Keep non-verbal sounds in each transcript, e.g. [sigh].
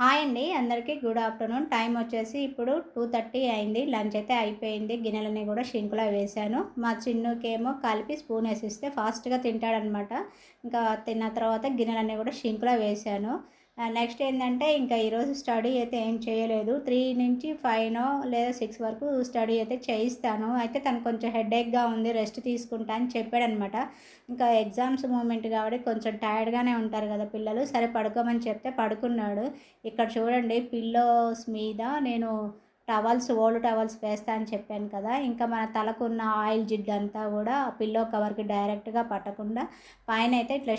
Hi అండి అందరికీ good afternoon time వచ్చేసి ఇప్పుడు టూ థర్టీ అయింది. లంచ్ అయితే అయిపోయింది. గిన్నెలన్నీ కూడా షింకులో వేశాను. మా చిన్నుకేమో కలిపి స్పూన్ వేసిస్తే ఫాస్ట్గా తింటాడనమాట. ఇంకా తిన్న తర్వాత గిన్నెలన్నీ కూడా షింకులో వేశాను. నెక్స్ట్ ఏంటంటే ఇంకా ఈరోజు స్టడీ అయితే ఏం చేయలేదు. త్రీ నుంచి ఫైవ్ లేదా సిక్స్ వరకు స్టడీ అయితే చేయిస్తాను. అయితే తను కొంచెం హెడేక్గా ఉంది రెస్ట్ తీసుకుంటా అని చెప్పాడనమాట. ఇంకా ఎగ్జామ్స్ మూమెంట్ కాబట్టి కొంచెం టైర్డ్గానే ఉంటారు కదా పిల్లలు. సరే పడుకోమని చెప్తే పడుకున్నాడు. ఇక్కడ చూడండి పిల్లోస్ మీద నేను టవల్స్ ఓల్డ్ టవల్స్ వేస్తా అని చెప్పాను కదా. ఇంకా మన తలకున్న ఆయిల్ జిడ్ అంతా కూడా పిల్లో కవర్కి డైరెక్ట్గా పట్టకుండా పైన అయితే ఇట్లా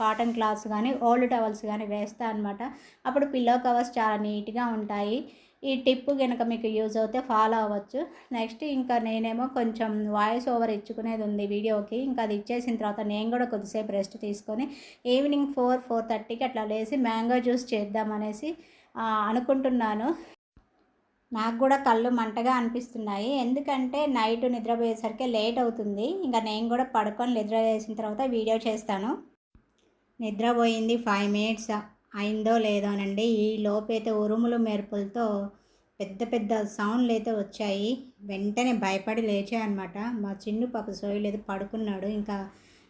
కాటన్ క్లాత్స్ కానీ ఓల్డ్ టవల్స్ కానీ వేస్తా అనమాట అప్పుడు పిల్లో కవర్స్ చాలా నీట్గా ఉంటాయి. ఈ టిప్ కనుక మీకు యూజ్ అవుతే ఫాలో అవ్వచ్చు. నెక్స్ట్ ఇంకా నేనేమో కొంచెం వాయిస్ ఓవర్ ఇచ్చుకునేది ఉంది వీడియోకి. ఇంకా అది ఇచ్చేసిన తర్వాత నేను కూడా కొద్దిసేపు రెస్ట్ తీసుకొని ఈవినింగ్ ఫోర్ ఫోర్ థర్టీకి అట్లా లేసి మ్యాంగో జ్యూస్ చేద్దామనేసి అనుకుంటున్నాను. నాకు కూడా కళ్ళు మంటగా అనిపిస్తున్నాయి. ఎందుకంటే నైట్ నిద్రపోయేసరికి లేట్ అవుతుంది. ఇంకా నేను కూడా పడుకొని నిద్ర చేసిన తర్వాత వీడియో చేస్తాను. నిద్రపోయింది. ఫైవ్ మినిట్స్ అయిందో లేదోనండి ఈ లోపైతే ఉరుములు మెరుపులతో పెద్ద పెద్ద సౌండ్లు అయితే వచ్చాయి. వెంటనే భయపడి లేచాయనమాట మా చిన్ను పాప సోయలేదు పడుకున్నాడు. ఇంకా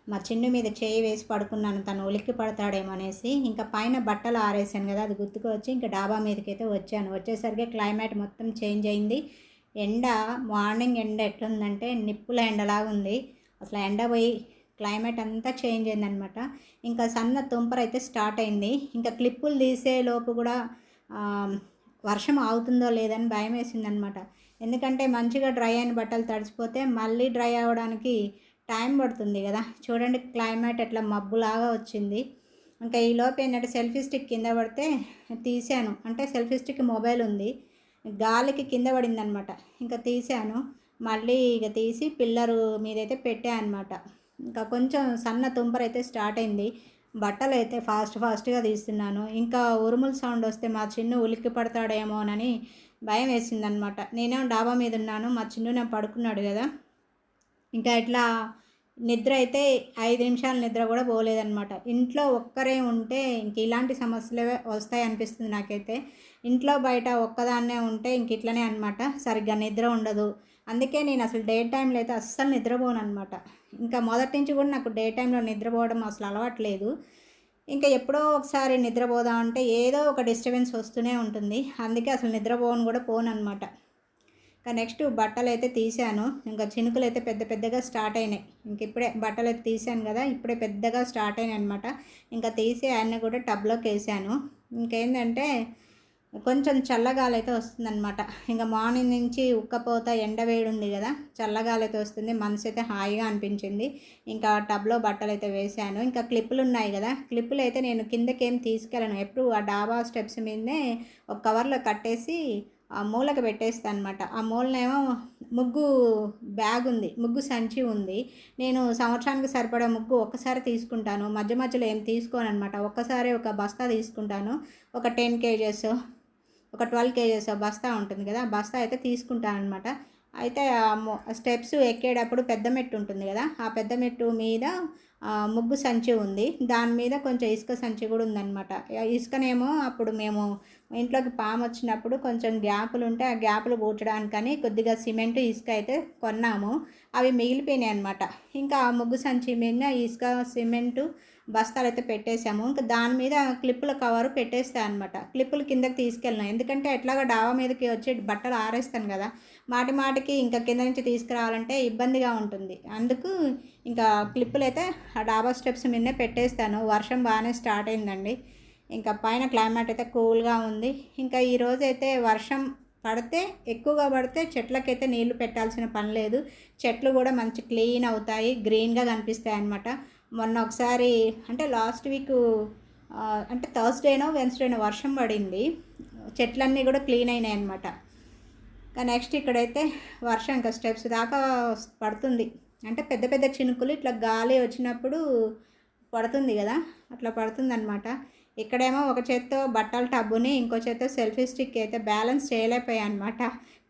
మా చిన్ను మీద చేయి వేసి పడుకున్నాను. తను ఉలిక్కి పడతాడేమో అనేసి ఇంకా పైన బట్టలు ఆరేసాను కదా అది గుర్తుకు వచ్చి ఇంకా డాబా మీదకి అయితే వచ్చాను. వచ్చేసరికి క్లైమేట్ మొత్తం చేంజ్ అయింది. ఎండ మార్నింగ్ ఎండ ఎట్లుందంటే నిప్పుల ఎండలాగా ఉంది. అసలు ఎండ పోయి క్లైమేట్ అంతా చేంజ్ అయిందనమాట. ఇంకా సన్న తుంపర అయితే స్టార్ట్ అయింది. ఇంకా క్లిప్పులు తీసే లోపు కూడా వర్షం అవుతుందో లేదని భయం వేసిందనమాట. ఎందుకంటే మంచిగా డ్రై అయిన బట్టలు తడిచిపోతే మళ్ళీ డ్రై అవ్వడానికి టైం పడుతుంది కదా. చూడండి క్లైమేట్ ఎట్లా మబ్బులాగా వచ్చింది. ఇంకా ఈ లోపు ఏంటంటే సెల్ఫీ స్టిక్ కింద పడితే తీసాను. అంటే సెల్ఫీ స్టిక్ మొబైల్ ఉంది. గాలికి కింద పడింది అనమాట ఇంకా తీసాను. మళ్ళీ ఇక తీసి పిల్లరు మీదైతే పెట్టాను అనమాట. ఇంకా కొంచెం సన్న తుంపర అయితే స్టార్ట్ అయింది. బట్టలు అయితే ఫాస్ట్ ఫాస్ట్గా తీస్తున్నాను. ఇంకా ఉరుముల సౌండ్ వస్తే మా చిన్ను ఉలిక్కి పడతాడేమోనని భయం వేసిందనమాట. నేనేం డాబా మీద ఉన్నాను. మా చిన్ను నేను పడుకున్నాడు కదా. ఇంకా ఇట్లా నిద్ర అయితే ఐదు నిమిషాల నిద్ర కూడా పోలేదనమాట. ఇంట్లో ఒక్కరే ఉంటే ఇంక ఇలాంటి సమస్యలే వస్తాయి అనిపిస్తుంది నాకైతే. ఇంట్లో బయట ఒక్కదాన్నే ఉంటే ఇంక ఇట్లనే అనమాట. సరిగ్గా నిద్ర ఉండదు. అందుకే నేను అసలు డే టైంలో అయితే అస్సలు నిద్రపోను అనమాట. ఇంకా మొదటి నుంచి కూడా నాకు డే టైంలో నిద్రపోవడం అసలు అలవాట్లేదు. ఇంకా ఎప్పుడో ఒకసారి నిద్రపోదాం అంటే ఏదో ఒక డిస్టర్బెన్స్ వస్తూనే ఉంటుంది. అందుకే అసలు నిద్రపోను కూడా పోను అనమాట ఇంకా నెక్స్ట్ బట్టలు అయితే తీసాను ఇంకా చినుకులు అయితే పెద్ద పెద్దగా స్టార్ట్ అయినాయి. ఇంక ఇప్పుడే బట్టలు అయితే తీసాను కదా ఇప్పుడే పెద్దగా స్టార్ట్ అయినాయి అనమాట ఇంకా తీసి అన్నీ కూడా టబ్లోకి వేసాను. ఇంకేంటంటే కొంచెం చల్లగాలి అయితే వస్తుందన్నమాట. ఇంకా మార్నింగ్ నుంచి ఉక్కపోత ఎండ వేడి ఉంది కదా చల్లగాలి అయితే వస్తుంది. మనసు అయితే హాయిగా అనిపించింది. ఇంకా టబ్లో బట్టలు అయితే వేసాను ఇంకా క్లిప్పులు ఉన్నాయి కదా క్లిప్పులు అయితే నేను కిందకేం తీసుకెళ్ళను. ఎప్పుడు ఆ డాబా స్టెప్స్ మీదనే ఒక కవర్లో కట్టేసి ఆ మూలకి పెట్టేస్తాను అనమాట ఆ మూలనేమో ముగ్గు బ్యాగ్ ఉంది ముగ్గు సంచి ఉంది. నేను సంవత్సరానికి సరిపడా ముగ్గు ఒక్కసారి తీసుకుంటాను. మధ్య మధ్యలో ఏం తీసుకోను అనమాట ఒక్కసారి ఒక బస్తా తీసుకుంటాను. ఒక టెన్ కేజెస్ ఒక ట్వెల్వ్ కేజెస్ బస్తా ఉంటుంది కదా బస్తా అయితే తీసుకుంటాను అనమాట అయితే స్టెప్స్ ఎక్కేటప్పుడు పెద్ద మెట్టు ఉంటుంది కదా ఆ పెద్ద మెట్టు మీద ముగ్గు సంచి ఉంది. దాని మీద కొంచెం ఇసుక సంచి కూడా ఉందన్నమాట. ఇసుకనేమో అప్పుడు మేము ఇంట్లోకి పాము వచ్చినప్పుడు కొంచెం గ్యాపులు ఉంటే ఆ గ్యాపులు పూడ్చడానికని కొద్దిగా సిమెంట్ ఇసుక అయితే కొన్నాము. అవి మిగిలిపోయినాయి అనమాట ఇంకా ఆ ముగ్గు సంచి మీద ఇసుక సిమెంటు బస్తాలు అయితే పెట్టేశాము. ఇంకా దాని మీద క్లిప్పుల కవర్ పెట్టేస్తాను అనమాట క్లిప్పులు కిందకి తీసుకెళ్ళినా. ఎందుకంటే ఎట్లాగో డాబా మీదకి వచ్చి బట్టలు ఆరేస్తాను కదా. మాటి మాటికి ఇంకా కింద నుంచి తీసుకురావాలంటే ఇబ్బందిగా ఉంటుంది. అందుకు ఇంకా క్లిప్పులు అయితే ఆ డాబా స్టెప్స్ మీదనే పెట్టేస్తాను. వర్షం బాగానే స్టార్ట్ అయిందండి. ఇంకా పైన క్లైమేట్ అయితే కూల్గా ఉంది. ఇంకా ఈరోజు అయితే వర్షం పడితే ఎక్కువగా పడితే చెట్లకైతే నీళ్ళు పెట్టాల్సిన పని లేదు. చెట్లు కూడా మంచి క్లీన్ అవుతాయి. గ్రీన్గా కనిపిస్తాయి అన్నమాట. మొన్న ఒకసారి అంటే లాస్ట్ వీక్ అంటే థర్స్డేనో వెన్స్డేనో వర్షం పడింది. చెట్లన్నీ కూడా క్లీన్ అయినాయి అనమాట నెక్స్ట్ ఇక్కడైతే వర్షం ఇంకా స్టెప్స్ దాకా పడుతుంది. అంటే పెద్ద పెద్ద చినుకులు ఇట్లా గాలి వచ్చినప్పుడు పడుతుంది కదా అట్లా పడుతుంది అనమాట ఇక్కడేమో ఒక చేత్తో బట్టల టబ్బుని ఇంకో చేత్తో సెల్ఫీ స్టిక్ అయితే బ్యాలెన్స్ చేయలేకపోయా అనమాట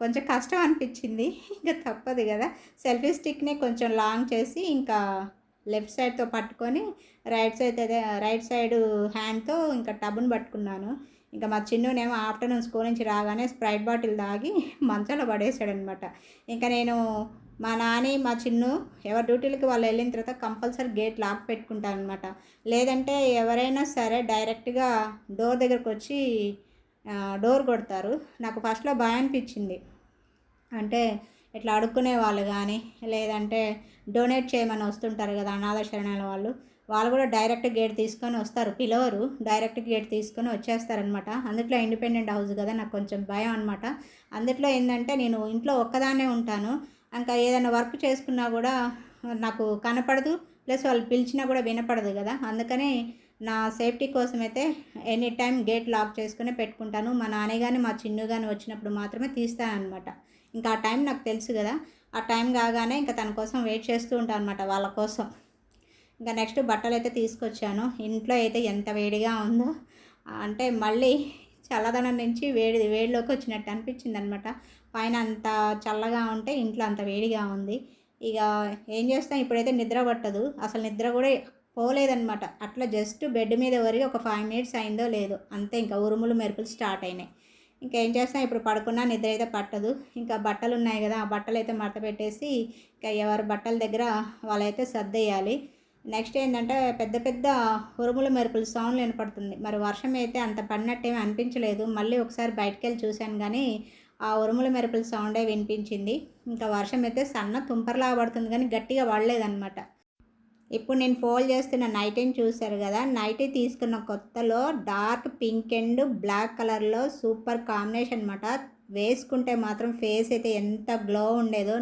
కొంచెం కష్టం అనిపించింది. ఇంకా తప్పదు కదా. సెల్ఫీ స్టిక్ని కొంచెం లాంగ్ చేసి ఇంకా లెఫ్ట్ సైడ్తో పట్టుకొని రైట్ సైడ్ రైట్ సైడ్ హ్యాండ్తో ఇంకా టబ్ను పట్టుకున్నాను. ఇంకా మా చిన్నునేమో ఆఫ్టర్నూన్ స్కూల్ నుంచి రాగానే స్ప్రైట్ బాటిల్ తాగి [laughs] మంచంలో పడేసాడనమాట ఇంకా నేను మా నాని మా చిన్ను ఎవరి డ్యూటీలకి వాళ్ళు వెళ్ళిన తర్వాత కంపల్సరీ గేట్ లాక్ పెట్టుకుంటారనమాట లేదంటే ఎవరైనా సరే డైరెక్ట్గా డోర్ దగ్గరకు వచ్చి డోర్ కొడతారు. నాకు ఫస్ట్లో భయం అనిపించింది అంటే ఇట్లా అడుక్కునే వాళ్ళు కానీ లేదంటే డొనేట్ చేయమని వస్తుంటారు కదా అనాథ శరణాల వాళ్ళు. వాళ్ళు కూడా డైరెక్ట్ గేట్ తీసుకొని వస్తారు. పిలవరు. డైరెక్ట్ గేట్ తీసుకొని వచ్చేస్తారనమాట అందుట్లో ఇండిపెండెంట్ హౌస్ కదా నాకు కొంచెం భయం అనమాట అందుట్లో ఏంటంటే నేను ఇంట్లో ఒక్కదానే ఉంటాను. ఇంకా ఏదైనా వర్క్ చేసుకున్నా కూడా నాకు కనపడదు. ప్లస్ వాళ్ళు పిలిచినా కూడా వినపడదు కదా. అందుకని నా సేఫ్టీ కోసం అయితే ఎనీ టైం గేట్ లాక్ చేసుకునే పెట్టుకుంటాను. మా నాన్న కానీ మా చిన్ను కానీ వచ్చినప్పుడు మాత్రమే తీస్తాను అనమాట ఇంకా ఆ టైం నాకు తెలుసు కదా. ఆ టైం కాగానే ఇంకా తన కోసం వెయిట్ చేస్తూ ఉంటాను అనమాట వాళ్ళ కోసం. ఇంకా నెక్స్ట్ బట్టలు అయితే తీసుకొచ్చాను. ఇంట్లో అయితే ఎంత వేడిగా ఉందో అంటే మళ్ళీ చల్లదనం నుంచి వేడి వేడిలోకి వచ్చినట్టు అనిపించింది అనమాట పైన అంత చల్లగా ఉంటే ఇంట్లో అంత వేడిగా ఉంది. ఇక ఏం చేస్తాం? ఇప్పుడైతే నిద్ర పట్టదు. అసలు నిద్ర కూడా పోలేదనమాట అట్లా జస్ట్ బెడ్ మీద వరకు ఒక ఫైవ్ మినిట్స్ అయిందో లేదో అంతే. ఇంకా ఉరుములు మెరుపులు స్టార్ట్ అయినాయి. ఇంకా ఏం చేస్తాం? ఇప్పుడు పడుకున్నా నిద్ర అయితే పట్టదు. ఇంకా బట్టలు ఉన్నాయి కదా ఆ బట్టలు అయితే మడత పెట్టేసి ఇంకా ఎవరి బట్టల దగ్గర వాళ్ళైతే సర్దేయాలి. నెక్స్ట్ ఏంటంటే పెద్ద పెద్ద ఉరుముల మెరుపులు సౌండ్లు వినపడుతుంది. మరి వర్షం అయితే అంత పడినట్టేమీ అనిపించలేదు. మళ్ళీ ఒకసారి బయటకు వెళ్ళి చూశాను కానీ ఆ ఉరుముల మెరుపుల సౌండే వినిపించింది. ఇంకా వర్షం అయితే సన్న తుంపర్లాగా పడుతుంది కానీ గట్టిగా పడలేదన్నమాట. ఇప్పుడు నేను ఫోల్డ్ చేస్తున్న నైటీని చూశారు కదా నైటీ తీసుకున్న కొత్తలో డార్క్ పింక్ అండ్ బ్లాక్ కలర్లో సూపర్ కాంబినేషన్ అనమాట వేసుకుంటే మాత్రం ఫేస్ అయితే ఎంత గ్లో ఉండేదో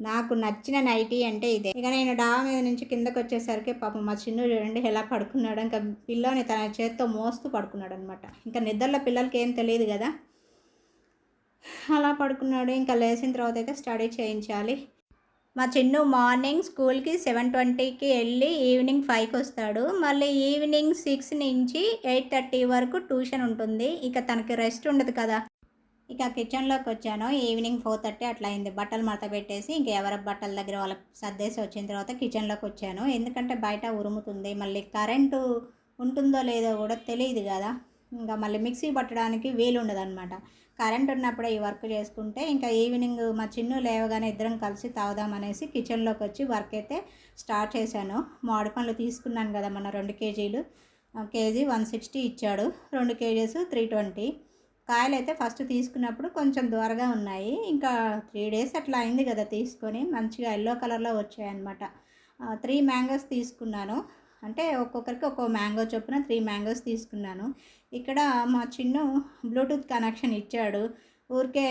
నాకు నచ్చిన నైటీ అంటే ఇదే. ఇక నేను డాబా మీద నుంచి కిందకు వచ్చేసరికి పాపం మా చిన్ను చూడండి ఎలా పడుకున్నాడు. ఇంకా పిల్లోని తన చేత్తో మోస్తూ పడుకున్నాడు అనమాట ఇంకా నిద్రలో పిల్లలకి ఏం తెలియదు కదా. అలా పడుకున్నాడు. ఇంకా లేచిన తర్వాత అయితే స్టడీ చేయించాలి. మా చిన్ను మార్నింగ్ స్కూల్కి సెవెన్ ట్వంటీకి వెళ్ళి ఈవినింగ్ ఫైవ్కి వస్తాడు. మళ్ళీ ఈవినింగ్ సిక్స్ నుంచి ఎయిట్ థర్టీ వరకు ట్యూషన్ ఉంటుంది. ఇక తనకి రెస్ట్ ఉండదు కదా. ఇక కిచెన్లోకి వచ్చాను. ఈవినింగ్ ఫోర్ థర్టీ అట్లా అయింది. బట్టలు మడత పెట్టేసి ఇంక ఎవరి బట్టల దగ్గర వాళ్ళ సర్దేసి వచ్చిన తర్వాత కిచెన్లోకి వచ్చాను. ఎందుకంటే బయట ఉరుముతుంది. మళ్ళీ కరెంటు ఉంటుందో లేదో కూడా తెలియదు కదా. ఇంకా మళ్ళీ మిక్సీ పట్టడానికి వీలు ఉండదు అనమాట కరెంట్ ఉన్నప్పుడే ఈ వర్క్ చేసుకుంటే ఇంకా ఈవినింగ్ మా చిన్ను లేవగానే ఇద్దరం కలిసి తాగుదామనేసి కిచెన్లోకి వచ్చి వర్క్ అయితే స్టార్ట్ చేశాను. మామిడి పండ్లు తీసుకున్నాను కదా మన రెండు కేజీలు. కేజీ వన్ సిక్స్టీ ఇచ్చాడు. రెండు కేజీస్ త్రీ ట్వంటీ. కాయలు అయితే ఫస్ట్ తీసుకున్నప్పుడు కొంచెం దూరగా ఉన్నాయి. ఇంకా త్రీ డేస్ అట్లా అయింది కదా తీసుకొని మంచిగా ఎల్లో కలర్లో వచ్చాయన్నమాట. త్రీ మ్యాంగోస్ తీసుకున్నాను. అంటే ఒక్కొక్కరికి ఒక్కో మ్యాంగో చొప్పున త్రీ మ్యాంగోస్ తీసుకున్నాను. ఇక్కడ మా చిన్ను బ్లూటూత్ కనెక్షన్ ఇచ్చాడు. ఊరికే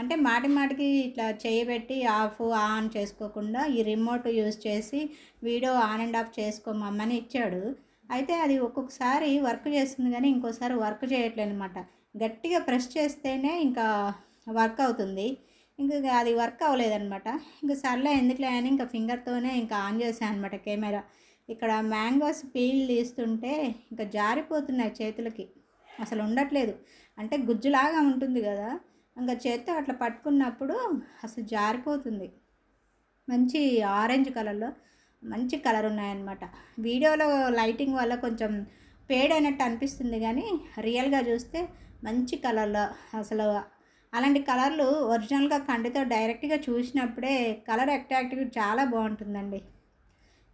అంటే మాటి మాటికి ఇట్లా చేయబెట్టి ఆఫ్ ఆన్ చేసుకోకుండా ఈ రిమోట్ యూజ్ చేసి వీడియో ఆన్ అండ్ ఆఫ్ చేసుకోమమ్మని ఇచ్చాడు. అయితే అది ఒక్కొక్కసారి వర్క్ చేస్తుంది కానీ ఇంకోసారి వర్క్ చేయట్లేదు అనమాట గట్టిగా ప్రెస్ చేస్తేనే ఇంకా వర్క్ అవుతుంది. ఇంకా అది వర్క్ అవ్వలేదనమాట ఇంకా సర్లే ఎందుకులే అని ఇంకా ఫింగర్తోనే ఇంకా ఆన్ చేశాను అనమాట కెమెరా. ఇక్కడ మ్యాంగోస్ పీల్ తీస్తుంటే ఇంకా జారిపోతున్నాయి చేతులకి. అసలు ఉండట్లేదు. అంటే గుజ్జులాగా ఉంటుంది కదా. ఇంకా చేత్తో అట్లా పట్టుకున్నప్పుడు అసలు జారిపోతుంది. మంచి ఆరెంజ్ కలర్లో మంచి కలర్ ఉన్నాయన్నమాట. వీడియోలో లైటింగ్ వల్ల కొంచెం పేడైనట్టు అనిపిస్తుంది కానీ రియల్గా చూస్తే మంచి కలర్లో అసలు అలాంటి కలర్లు ఒరిజినల్గా కంటితో డైరెక్ట్గా చూసినప్పుడే కలర్ అట్రాక్టివ్ చాలా బాగుంటుందండి.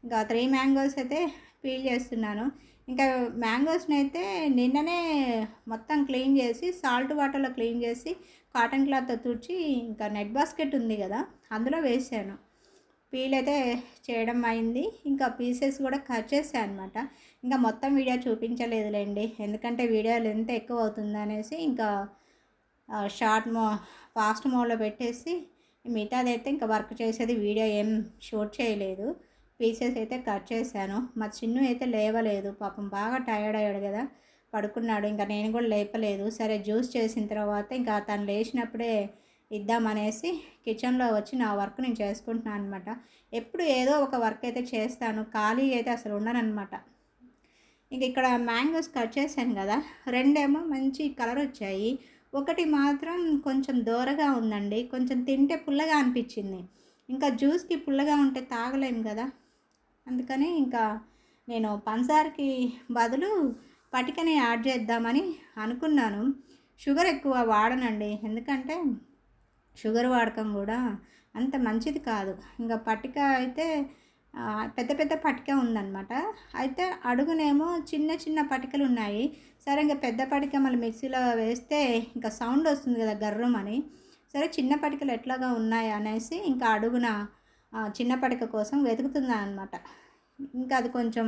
ఇంకా త్రీ మ్యాంగోస్ అయితే పీల్ చేస్తున్నాను. ఇంకా మ్యాంగోస్ని అయితే నిన్ననే మొత్తం క్లీన్ చేసి సాల్ట్ వాటర్లో క్లీన్ చేసి కాటన్ క్లాత్తో తుడిచి ఇంకా నెట్ బాస్కెట్ ఉంది కదా అందులో వేసాను. పీల్ అయితే చేయడం అయింది. ఇంకా పీసెస్ కూడా కట్ చేసాను అనమాట ఇంకా మొత్తం వీడియో చూపించలేదులేండి. ఎందుకంటే వీడియో లెంత్ ఎక్కువ అవుతుంది అనేసి ఇంకా షార్ట్ మో ఫాస్ట్ మోడ్లో పెట్టేసి మిగతాది అయితే ఇంకా వర్క్ చేసేది వీడియో ఏం షూట్ చేయలేదు. పీసెస్ అయితే కట్ చేశాను. మా చిన్ను అయితే లేవలేదు. పాపం బాగా టైర్డ్ అయ్యాడు కదా. పడుకున్నాడు. ఇంకా నేను కూడా లేపలేదు. సరే జ్యూస్ చేసిన తర్వాత ఇంకా తను లేచినప్పుడే ఇద్దామనేసి కిచెన్లో వచ్చి నా వర్క్ నేను చేసుకుంటున్నాను అనమాట ఎప్పుడు ఏదో ఒక వర్క్ అయితే చేస్తాను. ఖాళీ అయితే అసలు ఉండనమాట ఇంక ఇక్కడ మ్యాంగోస్ కట్ చేశాను కదా. రెండేమో మంచి కలర్ వచ్చాయి. ఒకటి మాత్రం కొంచెం దూరగా ఉందండి. కొంచెం తింటే పుల్లగా అనిపించింది. ఇంకా జ్యూస్కి పుల్లగా ఉంటే తాగలేము కదా. అందుకని ఇంకా నేను పంచదారకి బదులు పటికని యాడ్ చేద్దామని అనుకున్నాను. షుగర్ ఎక్కువ వాడనండి. ఎందుకంటే షుగర్ వాడకం కూడా అంత మంచిది కాదు. ఇంకా పటిక అయితే పెద్ద పెద్ద పటిక ఉందన్నమాట. అయితే అడుగునేమో చిన్న చిన్న పటికలు ఉన్నాయి. సరే ఇంకా పెద్ద పటిక మళ్ళీ మిక్సీలో వేస్తే ఇంకా సౌండ్ వస్తుంది కదా గర్రం అని. సరే చిన్న పటికలు ఎట్లాగా ఉన్నాయి అనేసి ఇంకా అడుగున చిన్న పటిక కోసం వెతుకుతున్నాను అనమాట ఇంకా అది కొంచెం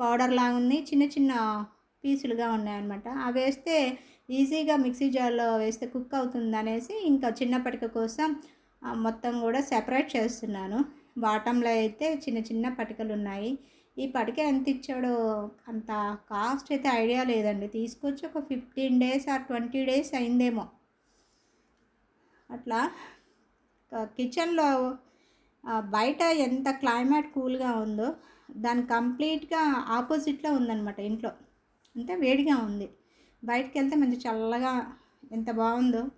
పౌడర్ లాగా ఉంది. చిన్న చిన్న పీసులుగా ఉన్నాయన్నమాట. అవి వేస్తే ఈజీగా మిక్సీ జార్లో వేస్తే కుక్ అవుతుంది అనేసి ఇంకా చిన్నప్పటిక కోసం మొత్తం కూడా సెపరేట్ చేస్తున్నాను. బాటంలో అయితే చిన్న చిన్న పటికలు ఉన్నాయి. ఈ పటిక ఎంత ఇచ్చాడో అంత కాస్ట్ అయితే ఐడియా లేదండి. తీసుకొచ్చి ఒక fifteen days or twenty days అయిందేమో. అట్లా కిచెన్లో బయట ఎంత క్లైమేట్ కూల్గా ఉందో దాని కంప్లీట్గా ఆపోజిట్లో ఉందన్నమాట ఇంట్లో. అంటే వేడిగా ఉంది. బయటకు వెళ్తే మంచి చల్లగా ఎంత బాగుందో.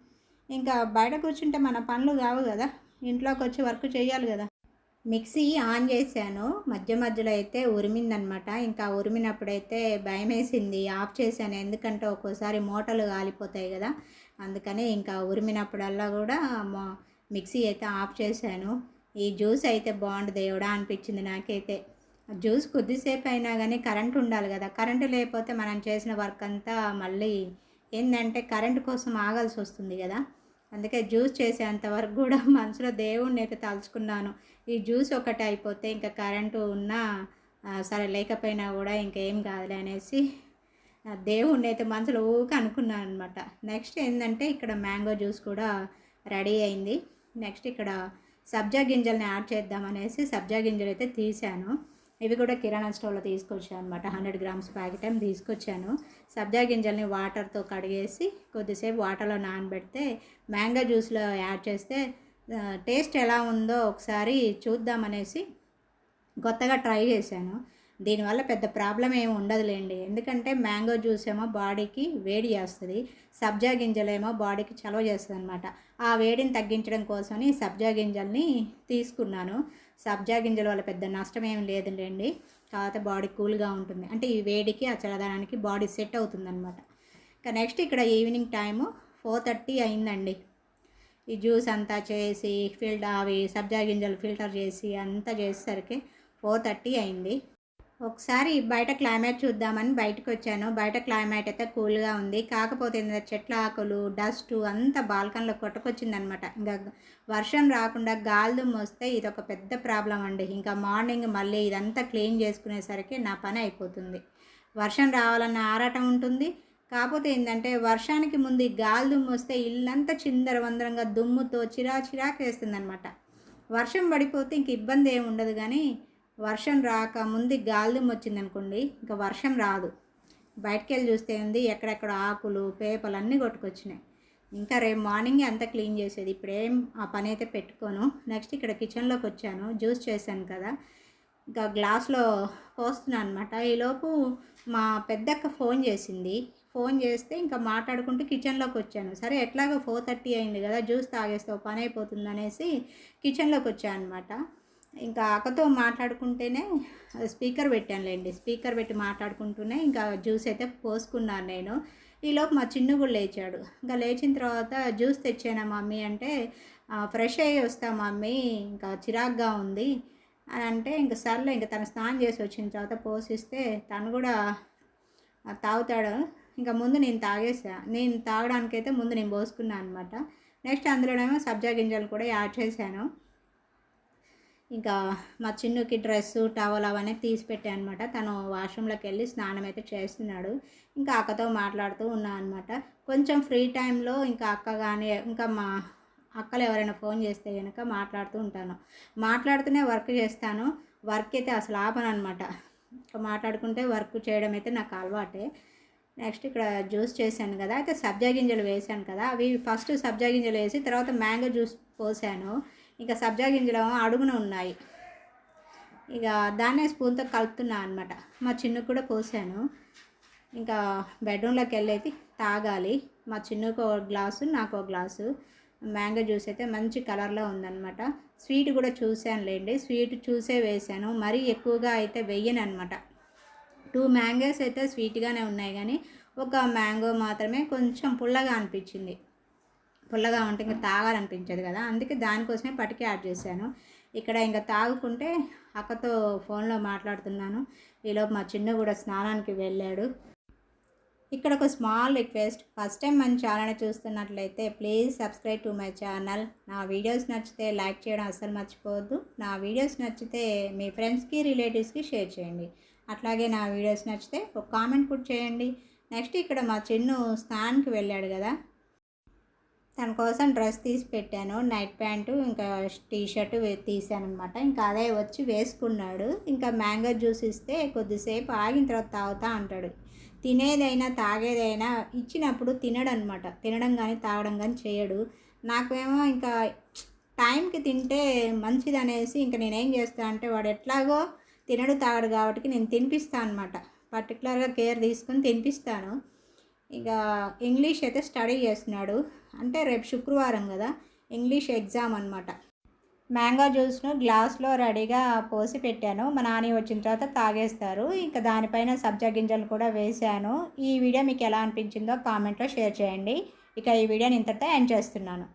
ఇంకా బయట కూర్చుంటే మన పనులు కావు కదా. ఇంట్లోకి వచ్చి వర్క్ చేయాలి కదా. మిక్సీ ఆన్ చేశాను. మధ్య మధ్యలో అయితే ఉరిమిందనమాట ఇంకా ఉరిమినప్పుడైతే భయం వేసింది ఆఫ్ చేశాను. ఎందుకంటే ఒక్కోసారి మూటలు కాలిపోతాయి కదా. అందుకని ఇంకా ఉరిమినప్పుడల్లా కూడా మా- మిక్సీ అయితే ఆఫ్ చేశాను. ఈ జ్యూస్ అయితే బాగుండు దేవుడా అనిపించింది నాకైతే. జ్యూస్ కొద్దిసేపు అయినా కానీ కరెంట్ ఉండాలి కదా. కరెంటు లేకపోతే మనం చేసిన వర్క్ అంతా మళ్ళీ ఏంటంటే కరెంటు కోసం ఆగాల్సి వస్తుంది కదా. అందుకే జ్యూస్ చేసేంత వరకు కూడా [laughs] మనసులో దేవుణ్ణి అయితే తలుచుకున్నాను. ఈ జ్యూస్ ఒకటి అయిపోతే ఇంకా కరెంటు ఉన్నా సరే లేకపోయినా కూడా ఇంకేం కాదులే అనేసి దేవుణ్ణి అయితే మనసులో ఊక అనుకున్నాను అనమాట నెక్స్ట్ ఏంటంటే ఇక్కడ మ్యాంగో జ్యూస్ కూడా రెడీ అయింది. నెక్స్ట్ ఇక్కడ సబ్జా గింజల్ని యాడ్ చేద్దాం అనేసి సబ్జా గింజలు అయితే తీసాను ఇవి కూడా కిరాణా స్టోర్లో తీసుకొచ్చాను అనమాట హండ్రెడ్ గ్రామ్స్ ప్యాకెట్ ఏమి తీసుకొచ్చాను. సబ్జా గింజల్ని వాటర్తో కడిగేసి కొద్దిసేపు వాటర్లో నానబెడితే మ్యాంగో జ్యూస్లో యాడ్ చేస్తే టేస్ట్ ఎలా ఉందో ఒకసారి చూద్దామనేసి కొత్తగా ట్రై చేశాను. దీనివల్ల పెద్ద ప్రాబ్లం ఏమి ఉండదులేండి. ఎందుకంటే మ్యాంగో జ్యూస్ ఏమో బాడీకి వేడి చేస్తుంది సబ్జా గింజలేమో బాడీకి చలవ చేస్తుంది అనమాట ఆ వేడిని తగ్గించడం కోసమని సబ్జా గింజల్ని తీసుకున్నాను. సబ్జా గింజల వల్ల పెద్ద నష్టం ఏమి లేదులేండి. తర్వాత బాడీ కూల్గా ఉంటుంది. అంటే ఈ వేడికి ఆ చల్లదనానికి బాడీ సెట్ అవుతుంది అనమాట ఇంకా నెక్స్ట్ ఇక్కడ ఈవినింగ్ టైము ఫోర్ థర్టీ అయిందండి. ఈ జ్యూస్ అంతా చేసి ఫిల్టర్ అవి సబ్జా గింజలు ఫిల్టర్ చేసి అంతా చేసేసరికి ఫోర్ థర్టీ అయింది. ఒకసారి బయట క్లైమేట్ చూద్దామని బయటకు వచ్చాను. బయట క్లైమేట్ అయితే కూల్గా ఉంది. కాకపోతే ఏంటంటే చెట్ల ఆకులు డస్ట్ అంతా బాల్కన్లో కొట్టుకొచ్చిందనమాట. ఇంకా వర్షం రాకుండా గాలిదుమ్ము వస్తే ఇది ఒక పెద్ద ప్రాబ్లం అండి. ఇంకా మార్నింగ్ మళ్ళీ ఇదంతా క్లీన్ చేసుకునేసరికి నా పని అయిపోతుంది. వర్షం రావాలన్న ఆరాటం ఉంటుంది. కాకపోతే ఏంటంటే వర్షానికి ముందు గాలి దుమ్ము వస్తే ఇల్లంతా చిందర వందరంగా దుమ్ముతో చిరా చిరాకేస్తుంది అనమాట వర్షం పడిపోతే ఇంక ఇబ్బంది ఏమి ఉండదు కానీ వర్షం రాక ముందు గాలిం వచ్చిందనుకోండి వచ్చింది అనుకోండి ఇంకా వర్షం రాదు. బయటకు వెళ్ళి చూస్తే ఉంది ఎక్కడెక్కడ ఆకులు పేపర్లు అన్నీ కొట్టుకొచ్చినాయి. ఇంకా రేపు మార్నింగ్ అంతా క్లీన్ చేసేది. ఇప్పుడు ఏం ఆ పని అయితే పెట్టుకోను. నెక్స్ట్ ఇక్కడ కిచెన్లోకి వచ్చాను. జ్యూస్ చేశాను కదా. ఇంకా గ్లాస్లో పోస్తున్నాను అనమాట ఈలోపు మా పెద్దక్క ఫోన్ చేసింది. ఫోన్ చేస్తే ఇంకా మాట్లాడుకుంటూ కిచెన్లోకి వచ్చాను. సరే ఎట్లాగో ఫోర్ థర్టీ అయింది కదా జ్యూస్ తాగేస్తే పని అయిపోతుంది అనేసి కిచెన్లోకి వచ్చాను అనమాట ఇంకా అక్కతో మాట్లాడుకుంటేనే స్పీకర్ పెట్టానులేండి. స్పీకర్ పెట్టి మాట్లాడుకుంటూనే ఇంకా జ్యూస్ అయితే పోసుకున్నాను నేను. ఈలోపు మా చిన్ను కూడా లేచాడు. ఇంకా లేచిన తర్వాత జ్యూస్ తెచ్చానా మమ్మీ అంటే ఫ్రెష్ అయ్యి వస్తా మమ్మీ ఇంకా చిరాగ్గా ఉంది. అని అంటే ఇంకా సర్లే ఇంకా తను స్నానం చేసి వచ్చిన తర్వాత పోసిస్తే తను కూడా తాగుతాడు. ఇంకా ముందు నేను తాగేసా. నేను తాగడానికైతే ముందు నేను పోసుకున్నాను అనమాట నెక్స్ట్ అందులోనేమో సబ్జా గింజలు కూడా యాడ్ చేశాను. ఇంకా మా చిన్నుకి డ్రెస్సు టవల్ అవన్నీ తీసి పెట్టాను అనమాట తను వాష్రూమ్లోకి వెళ్ళి స్నానం అయితే చేస్తున్నాడు. ఇంకా అక్కతో మాట్లాడుతూ ఉన్నాను అనమాట కొంచెం ఫ్రీ టైంలో ఇంకా అక్క కానీ ఇంకా మా అక్కలు ఎవరైనా ఫోన్ చేస్తే కనుక మాట్లాడుతూ ఉంటాను. మాట్లాడుతూనే వర్క్ చేస్తాను. వర్క్ అయితే అసలు ఆపను అనమాట మాట్లాడుకుంటే వర్క్ చేయడం అయితే నాకు అలవాటే. నెక్స్ట్ ఇక్కడ జ్యూస్ చేశాను కదా. అయితే సబ్జా గింజలు వేసాను కదా. అవి ఫస్ట్ సబ్జా గింజలు వేసి తర్వాత మ్యాంగో జ్యూస్ పోసాను. ఇంకా సబ్జా గింజలు అడుగున ఉన్నాయి. ఇక దాన్నే స్పూన్తో కలుపుతున్నాను అనమాట మా చిన్నుకు కూడా పోసాను ఇంకా బెడ్రూమ్లోకి వెళ్ళి తాగాలి. మా చిన్నుకు ఒక గ్లాసు నాకు ఒక గ్లాసు. మ్యాంగో జ్యూస్ అయితే మంచి కలర్లో ఉందన్నమాట. స్వీట్ కూడా చూశానులేండి. స్వీట్ చూసే వేసాను మరీ ఎక్కువగా అయితే వెయ్యను అనమాట టూ మ్యాంగోస్ అయితే స్వీట్గానే ఉన్నాయి కానీ ఒక మ్యాంగో మాత్రమే కొంచెం పుల్లగా అనిపించింది. పుల్లగా ఉంటే ఇంకా తాగాలనిపించదు కదా. అందుకే దానికోసమే పటికి యాడ్ చేశాను. ఇక్కడ ఇంకా తాగుకుంటే అక్కతో ఫోన్లో మాట్లాడుతున్నాను. ఈలోపు మా చిన్న కూడా స్నానానికి వెళ్ళాడు. ఇక్కడ ఒక స్మాల్ రిక్వెస్ట్. ఫస్ట్ టైం మన ఛానల్ చూస్తున్నట్లయితే please subscribe to my channel. నా వీడియోస్ నచ్చితే లైక్ చేయడం అస్సలు మర్చిపోవద్దు. నా వీడియోస్ నచ్చితే మీ ఫ్రెండ్స్కి రిలేటివ్స్కి షేర్ చేయండి. అట్లాగే నా వీడియోస్ నచ్చితే ఒక కామెంట్ కూడా చేయండి. నెక్స్ట్ ఇక్కడ మా చిన్ను స్నాన్కి వెళ్ళాడు కదా. తన కోసం డ్రెస్ తీసి పెట్టాను. నైట్ ప్యాంటు ఇంకా టీ షర్ట్ తీసాను అనమాట ఇంకా అదే వచ్చి వేసుకున్నాడు. ఇంకా మ్యాంగో జ్యూస్ ఇస్తే కొద్దిసేపు ఆగిన తర్వాత తాగుతా అంటాడు. తినేదైనా తాగేదైనా ఇచ్చినప్పుడు తినడు అనమాట తినడం కానీ తాగడం కానీ చేయడు. నాకేమో ఇంకా టైంకి తింటే మంచిది అనేసి ఇంకా నేనేం చేస్తా అంటే వాడు ఎట్లాగో తినడు తాగడు కాబట్టి నేను తినిపిస్తాను అనమాట పర్టికులర్గా కేర్ తీసుకొని తినిపిస్తాను. ఇక ఇంగ్లీష్ అయితే స్టడీ చేస్తున్నాడు. అంటే రేపు శుక్రవారం కదా ఇంగ్లీష్ ఎగ్జామ్ అనమాట మ్యాంగో జ్యూస్ను గ్లాస్లో రెడీగా పోసి పెట్టాను. మా నాని వచ్చిన తర్వాత తాగేస్తారు. ఇంకా దానిపైన సబ్జా గింజలు కూడా వేశాను ఈ వీడియో మీకు ఎలా అనిపించిందో కామెంట్లో షేర్ చేయండి. ఇక ఈ వీడియోని ఇంతటా ఎండ్ చేస్తున్నాను.